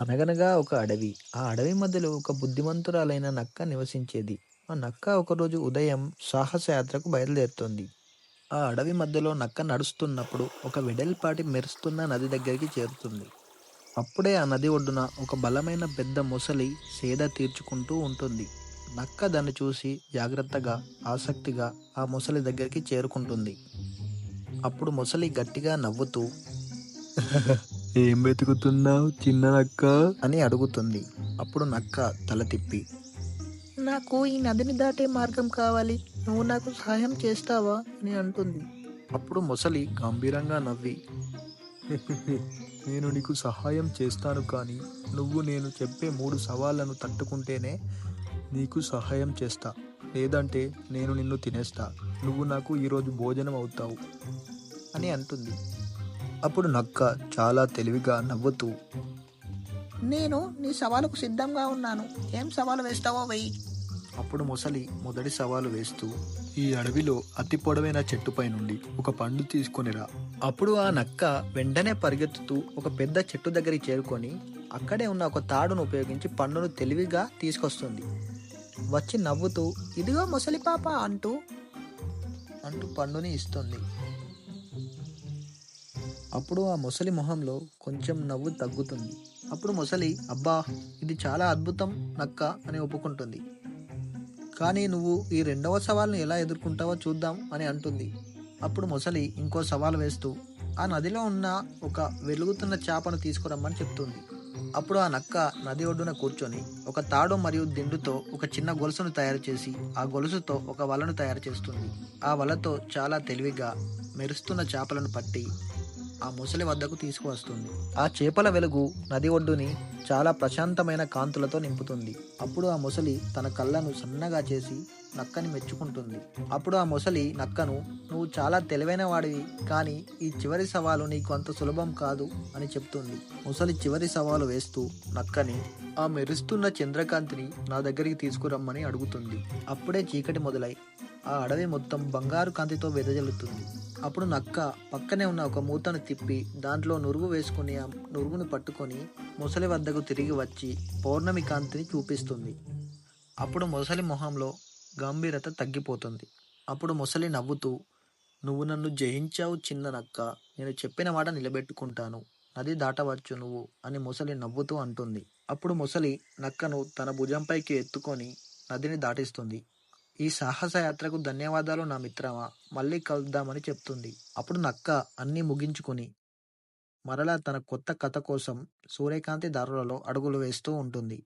అనగనగా ఒక అడవి. ఆ అడవి మధ్యలో ఒక బుద్ధిమంతురాలైన నక్క నివసించేది. ఆ నక్క ఒకరోజు ఉదయం సాహసయాత్రకు బయలుదేరుతుంది. ఆ అడవి మధ్యలో నక్క నడుస్తున్నప్పుడు ఒక వెడల్పాటి మెరుస్తున్న నది దగ్గరికి చేరుతుంది. అప్పుడే ఆ నది ఒడ్డున ఒక బలమైన పెద్ద మొసలి సేద తీర్చుకుంటూ ఉంటుంది. నక్క దాన్ని చూసి జాగ్రత్తగా, ఆసక్తిగా ఆ మొసలి దగ్గరికి చేరుకుంటుంది. అప్పుడు మొసలి గట్టిగా నవ్వుతూ ఏం వెతుకుతున్నావు చిన్న నక్క అని అడుగుతుంది. అప్పుడు నక్క తల తిప్పి. నాకు ఈ నదిని దాటే మార్గం కావాలి. నువ్వు నాకు సహాయం చేస్తావా? అని అంటుంది. అప్పుడు మొసలి గంభీరంగా నవ్వి. నేను నీకు సహాయం చేస్తాను కానీ నువ్వు నేను చెప్పే మూడు సవాళ్ళను తట్టుకుంటేనే నీకు సహాయం చేస్తా. లేదంటే నేను నిన్ను తినేస్తా. నువ్వు నాకు ఈరోజు భోజనం అవుతావు. అని అంటుంది. అప్పుడు నక్క చాలా తెలివిగా నవ్వుతూ నేను నీ సవాలుకు సిద్ధంగా ఉన్నాను. ఏం సవాలు వేస్తావో వెయ్యి అప్పుడు మొసలి మొదటి సవాలు వేస్తూ ఈ అడవిలో అతి పొడవైన చెట్టుపై నుండి ఒక పండు తీసుకొనిరా అప్పుడు ఆ నక్క వెంటనే పరిగెత్తుతూ ఒక పెద్ద చెట్టు దగ్గరికి చేరుకొని అక్కడే ఉన్న ఒక తాడును ఉపయోగించి పండును తెలివిగా తీసుకొస్తుంది. వచ్చి నవ్వుతూ ఇదిగో ముసలి పాప అంటూ అంటూ పండుని ఇస్తుంది. అప్పుడు ఆ ముసలి మొహంలో కొంచెం నవ్వు తగ్గుతుంది. అప్పుడు ముసలి అబ్బా ఇది చాలా అద్భుతం నక్క అని ఒప్పుకుంటుంది. కానీ నువ్వు ఈ రెండవ సవాల్ను ఎలా ఎదుర్కొంటావో చూద్దాం అని అంటుంది. అప్పుడు మొసలి ఇంకో సవాల్ వేస్తూ ఆ నదిలో ఉన్న ఒక వెలుగుతున్న చేపను తీసుకురమ్మని చెప్తుంది. అప్పుడు ఆ నక్క నది ఒడ్డున కూర్చొని ఒక తాడు మరియు దిండుతో ఒక చిన్న గొలుసును తయారు చేసి ఆ గొలుసుతో ఒక వలను తయారు చేస్తుంది. ఆ వలతో చాలా తెలివిగా మెరుస్తున్న చేపలను పట్టి ఆ ముసలి వద్దకు తీసుకువస్తుంది. ఆ చేపల వెలుగు నది ఒడ్డుని చాలా ప్రశాంతమైన కాంతులతో నింపుతుంది. అప్పుడు ఆ ముసలి తన కళ్ళను సన్నగా చేసి నక్కని మెచ్చుకుంటుంది. అప్పుడు ఆ ముసలి నక్కను నువ్వు చాలా తెలివైన వాడివి కానీ ఈ చివరి సవాలు నీకు అంత సులభం కాదు అని చెప్తుంది. ముసలి చివరి సవాలు వేస్తూ నక్కని ఆ మెరుస్తున్న చంద్రకాంతిని నా దగ్గరికి తీసుకురమ్మని అడుగుతుంది. అప్పుడే చీకటి మొదలై ఆ అడవి మొత్తం బంగారు కాంతితో వెదజల్లుతుంది. అప్పుడు నక్క పక్కనే ఉన్న ఒక మూతను తిప్పి దాంట్లో నురుగు వేసుకుని ఆ నురుగును పట్టుకొని ముసలి వద్దకు తిరిగి వచ్చి పౌర్ణమి కాంతిని చూపిస్తుంది. అప్పుడు ముసలి మొహంలో గంభీరత తగ్గిపోతుంది. అప్పుడు ముసలి నవ్వుతూ నువ్వు నన్ను జయించావు చిన్న నక్క నేను చెప్పిన మాట నిలబెట్టుకుంటాను నది దాటవచ్చు నువ్వు అని ముసలి నవ్వుతూ అంటుంది. అప్పుడు ముసలి నక్కను తన భుజంపైకి ఎత్తుకొని నదిని దాటిస్తుంది. ఈ సాహసయాత్రకు ధన్యవాదాలు నా మిత్రమా. మళ్ళీ కలుద్దామని చెప్తుంది. అప్పుడు నక్క అన్నీ ముగించుకుని మరలా తన కొత్త కథ కోసం సూర్యకాంతి దారులలో అడుగులు వేస్తూ ఉంటుంది.